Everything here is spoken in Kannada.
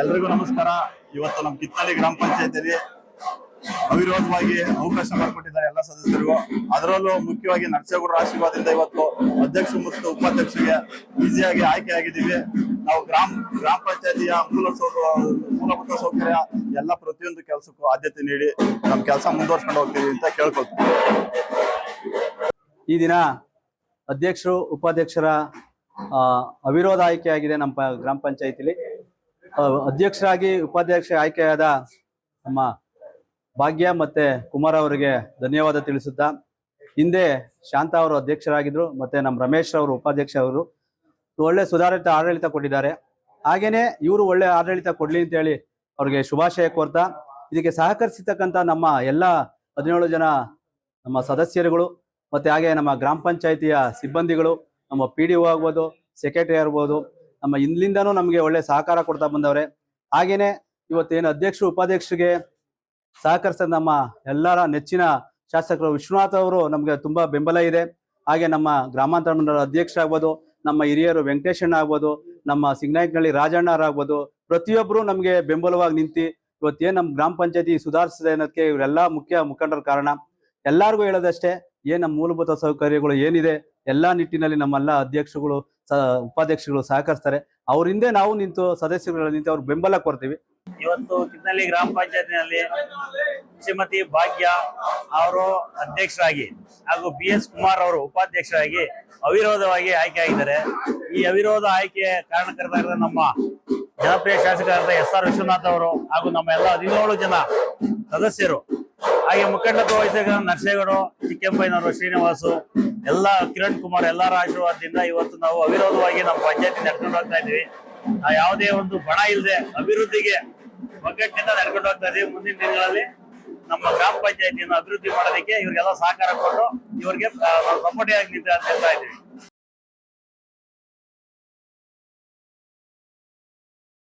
ಎಲ್ರಿಗೂ ನಮಸ್ಕಾರ. ಇವತ್ತು ನಮ್ಮ ಕಿತ್ತಳ್ಳಿ ಗ್ರಾಮ ಪಂಚಾಯತಿಯಲ್ಲಿ ಅವಿರೋಧವಾಗಿ ಅವಕಾಶ ಮಾಡಿಕೊಟ್ಟಿದ್ದಾರೆ ಎಲ್ಲ ಸದಸ್ಯರಿಗೂ. ಅದರಲ್ಲೂ ಮುಖ್ಯವಾಗಿ ನರಸೇಗೌಡರ ಆಶೀರ್ವಾದದಿಂದ ಇವತ್ತು ಅಧ್ಯಕ್ಷ ಮತ್ತು ಉಪಾಧ್ಯಕ್ಷರಿಗೆ ಈಸಿಯಾಗಿ ಆಯ್ಕೆ ಆಗಿದ್ದೀವಿ. ನಾವು ಗ್ರಾಮ ಗ್ರಾಮ ಪಂಚಾಯತಿಯ ಮೂಲ ಮೂಲಭೂತ ಸೌಕರ್ಯ ಎಲ್ಲ ಪ್ರತಿಯೊಂದು ಕೆಲಸಕ್ಕೂ ಆದ್ಯತೆ ನೀಡಿ ನಮ್ಮ ಕೆಲಸ ಮುಂದುವರ್ಸ್ಕೊಂಡು ಹೋಗ್ತೀವಿ ಅಂತ ಕೇಳ್ಕೊಳ್ತೀವಿ. ಈ ದಿನ ಅಧ್ಯಕ್ಷರು, ಉಪಾಧ್ಯಕ್ಷರ ಅವಿರೋಧ ಅವಿರೋಧ ಆಯ್ಕೆಯಾಗಿದೆ ನಮ್ಮ ಗ್ರಾಮ ಪಂಚಾಯತಿಲಿ. ಅಧ್ಯಕ್ಷರಾಗಿ ಉಪಾಧ್ಯಕ್ಷ ಆಯ್ಕೆಯಾದ ನಮ್ಮ ಭಾಗ್ಯ ಮತ್ತೆ ಕುಮಾರ್ ಅವರಿಗೆ ಧನ್ಯವಾದ ತಿಳಿಸುತ್ತಾ, ಹಿಂದೆ ಶಾಂತ ಅವರು ಅಧ್ಯಕ್ಷರಾಗಿದ್ರು, ಮತ್ತೆ ನಮ್ಮ ರಮೇಶ್ ಅವರು ಉಪಾಧ್ಯಕ್ಷ ಅವರು. ಒಳ್ಳೆ ಸುಧಾರಿತ ಆಡಳಿತ ಕೊಟ್ಟಿದ್ದಾರೆ. ಹಾಗೇನೆ ಇವರು ಒಳ್ಳೆ ಆಡಳಿತ ಕೊಡ್ಲಿ ಅಂತ ಹೇಳಿ ಅವ್ರಿಗೆ ಶುಭಾಶಯ ಕೋರ್ತಾ, ಇದಕ್ಕೆ ಸಹಕರಿಸಿರ್ತಕ್ಕಂಥ ನಮ್ಮ ಎಲ್ಲ ಹದಿನೇಳು ಜನ ನಮ್ಮ ಸದಸ್ಯರುಗಳು, ಮತ್ತೆ ಹಾಗೆ ನಮ್ಮ ಗ್ರಾಮ ಪಂಚಾಯತಿಯ ಸಿಬ್ಬಂದಿಗಳು, ನಮ್ಮ ಪಿ ಡಿ ಒ ಆಗ್ಬೋದು ಸೆಕ್ರೆಟರಿ ಆಗ್ಬೋದು ನಮ್ಮ ಇಲ್ಲಿಂದನೂ ನಮಗೆ ಒಳ್ಳೆ ಸಹಕಾರ ಕೊಡ್ತಾ ಬಂದವ್ರೆ. ಹಾಗೇನೆ ಇವತ್ತೇನು ಅಧ್ಯಕ್ಷರು, ಉಪಾಧ್ಯಕ್ಷರಿಗೆ ಸಹಕರಿಸಿದ ನಮ್ಮ ಎಲ್ಲರ ನೆಚ್ಚಿನ ಶಾಸಕರು ವಿಶ್ವನಾಥ್ ಅವರು ನಮಗೆ ತುಂಬಾ ಬೆಂಬಲ ಇದೆ. ಹಾಗೆ ನಮ್ಮ ಗ್ರಾಮಾಂತರ ಮಂಡಲ ಅಧ್ಯಕ್ಷರಾಗ್ಬೋದು, ನಮ್ಮ ಹಿರಿಯರು ವೆಂಕಟೇಶಣ್ಣ ಆಗ್ಬೋದು ನಮ್ಮ ಸಿಂಗನಾಯಕನಹಳ್ಳಿ ರಾಜಣ್ಣರಾಗ್ಬೋದು ಪ್ರತಿಯೊಬ್ಬರು ನಮಗೆ ಬೆಂಬಲವಾಗಿ ನಿಂತು ಇವತ್ತೇನು ನಮ್ಮ ಗ್ರಾಮ ಪಂಚಾಯತಿ ಸುಧಾರಿಸಿದೆ ಅನ್ನೋದಕ್ಕೆ ಇವರೆಲ್ಲ ಮುಖ್ಯ ಮುಖಂಡರ ಕಾರಣ. ಎಲ್ಲರಿಗೂ ಹೇಳೋದಷ್ಟೇ, ಏನು ನಮ್ಮ ಮೂಲಭೂತ ಸೌಕರ್ಯಗಳು ಏನಿದೆ, ಎಲ್ಲ ನಿಟ್ಟಿನಲ್ಲಿ ನಮ್ಮೆಲ್ಲ ಅಧ್ಯಕ್ಷಗಳು ಸ ಉಪಾಧ್ಯಕ್ಷಗಳು ಸಹಕರಿಸ್ತಾರೆ. ಹಿಂದೆ ನಾವು ನಿಂತು ಸದಸ್ಯರುಗಳು ನಿಂತು ಅವ್ರಿಗೆ ಬೆಂಬಲ ಕೊಡ್ತೀವಿ. ಇವತ್ತು ಕಿನ್ನಳ್ಳಿ ಗ್ರಾಮ ಪಂಚಾಯತಿನಲ್ಲಿ ಶ್ರೀಮತಿ ಭಾಗ್ಯ ಅವರು ಅಧ್ಯಕ್ಷರಾಗಿ ಹಾಗೂ ಬಿ ಎಸ್ ಕುಮಾರ್ ಅವರು ಉಪಾಧ್ಯಕ್ಷರಾಗಿ ಅವಿರೋಧವಾಗಿ ಆಯ್ಕೆ ಆಗಿದ್ದಾರೆ. ಈ ಅವಿರೋಧ ಆಯ್ಕೆ ಕಾರಣಕರ್ತರಾದ ನಮ್ಮ ಜನಪ್ರಿಯ ಶಾಸಕರಾದ ಎಸ್ ಆರ್ ವಿಶ್ವನಾಥ್ ಅವರು ಹಾಗೂ ನಮ್ಮ ಎಲ್ಲ ಹದಿನೇಳು ಜನ ಸದಸ್ಯರು ಹಾಗೆ ಮುಖಂಡತ್ವ ವಹಿಸಿದ ನರಸೇಗೌಡ ಚಿಕ್ಕಂಪಯ್ಯನವರು ಶ್ರೀನಿವಾಸು, ಎಲ್ಲ ಕಿರಣ್ ಕುಮಾರ್ ಎಲ್ಲರ ಆಶೀರ್ವಾದದಿಂದ ಇವತ್ತು ನಾವು ಅವಿರೋಧವಾಗಿ ನಮ್ಮ ಪಂಚಾಯತಿ ನಡ್ಕೊಂಡು ಹೋಗ್ತಾ ಇದ್ದೀವಿ. ನಾವು ಯಾವುದೇ ಒಂದು ಬಣ ಇಲ್ಲದೆ ಅಭಿವೃದ್ಧಿಗೆ ಒಗ್ಗಟ್ಟಿನಿಂದ ನಡ್ಕೊಂಡು ಹೋಗ್ತಾ ಇದ್ದೀವಿ. ಮುಂದಿನ ದಿನಗಳಲ್ಲಿ ನಮ್ಮ ಗ್ರಾಮ ಪಂಚಾಯತಿಯನ್ನು ಅಭಿವೃದ್ಧಿ ಮಾಡೋದಕ್ಕೆ ಇವರಿಗೆಲ್ಲ ಸಹಕಾರ ಕೊಟ್ಟು ಇವರಿಗೆ ಸಪೋರ್ಟಿವ್ ಆಗಿ ನಿಂತ ಹೇಳ್ತಾ ಇದ್ದೀವಿ.